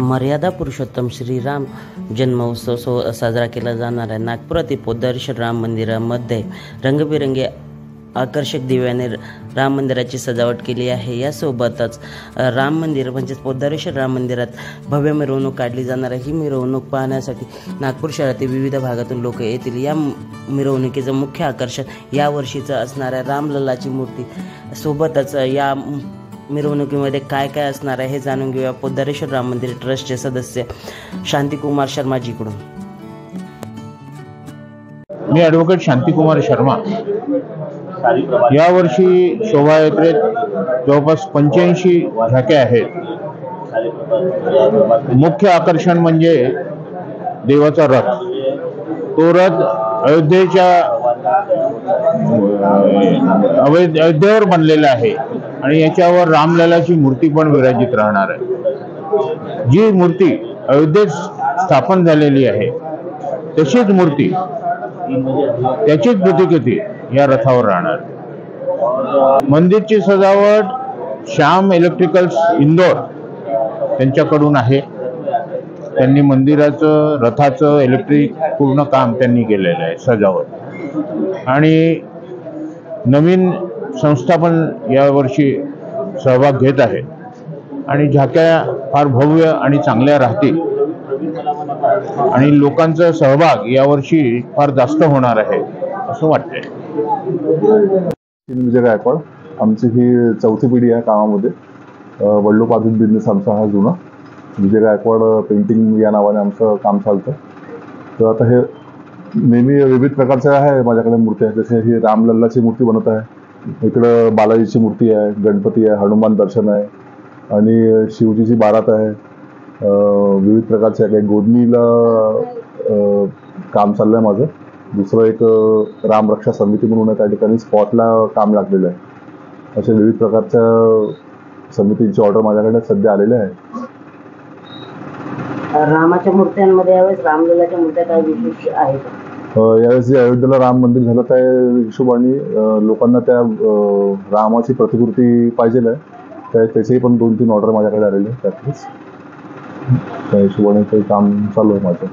मर्यादा पुरुषोत्तम श्रीराम जन्मोत्सव सो साजरा केला जाणार आहे. नागपुरातील पोद्दारेश्वर राम मंदिरामध्ये रंगबिरंगी आकर्षक दिव्याने राम मंदिराची सजावट केली आहे. यासोबतच राम मंदिर म्हणजेच पोद्दारेश्वर राम मंदिरात भव्य मिरवणूक काढली जाणार आहे. ही मिरवणूक पाहण्यासाठी नागपूर शहरातील विविध भागातून लोक येतील. या मिरवणुकीचं मुख्य आकर्षण यावर्षीचं असणाऱ्या रामलल्लाची मूर्ती. सोबतच या मिरवणुकीमध्ये काय काय असणार आहे हे जाणून घेऊया पोद्दारेश्वर राम मंदिर ट्रस्टचे सदस्य शांतीकुमार शर्माजीकडून. मी ॲडव्होकेट शांतिकुमार शर्मा. यावर्षी शोभायात्रेत जवळपास पंच्याऐंशी झाक्या आहेत. मुख्य आकर्षण म्हणजे देवाचा रथ. तो रथ अयोध्येच्या अवैध अयोध्येवर बनलेला आहे. आणि याच्यावर रामललाची मूर्ती पण विराजित राहणार आहे. जी मूर्ती अयोध्येत स्थापन झालेली आहे तशीच मूर्ती त्याचीच प्रतिकृती या रथावर राहणार. मंदिरची सजावट श्याम इलेक्ट्रिकल्स इंदोर त्यांच्याकडून आहे. त्यांनी मंदिराचं रथाचं इलेक्ट्रिक पूर्ण काम त्यांनी केलेलं आहे सजावट. आणि नवीन संस्था पण यावर्षी सहभाग घेत आहे. आणि झाक्या फार भव्य आणि चांगल्या राहतील. आणि लोकांचा सहभाग यावर्षी फार जास्त होणार आहे असं वाटतंय. विजय गायकवाड आमची ही चौथी पिढी आहे कामामध्ये. अं, वडलोपार्जित बिझनेस आमचा हा जुना. विजय गायकवाड पेंटिंग या नावाने आमचं काम चालतं. तर आता हे नेहमी विविध प्रकारचे आहे माझ्याकडे मूर्त्या. जसे ही रामलल्लाची मूर्ती बनवत आहे. इकडं बालाजीची मूर्ती आहे गणपती आहे हनुमान दर्शन आहे आणि शिवजीची बारात आहे. विविध प्रकारचे आहे. काही गोदनीला काम चाललं आहे माझं. दुसरं एक रामरक्षा समिती म्हणून त्या ठिकाणी स्पॉटला काम लागलेलं आहे. अशा विविध प्रकारच्या समितींची ऑर्डर माझ्याकडे सध्या आलेल्या आहे. रामाच्या मूर्त्यांमध्ये यावेळेस रामलीलाच्या मूर्त्या काय विशेष आहेत. यावेळेस जे अयोध्येला राम मंदिर झालं त्या हिशोबाने लोकांना त्या रामाची प्रतिकृती पाहिजे आहे. त्या त्याचेही पण दोन तीन ऑर्डर माझ्याकडे आलेले आहेत त्यातलेच. त्या हिशोबाने ते काम चालू आहे माझं.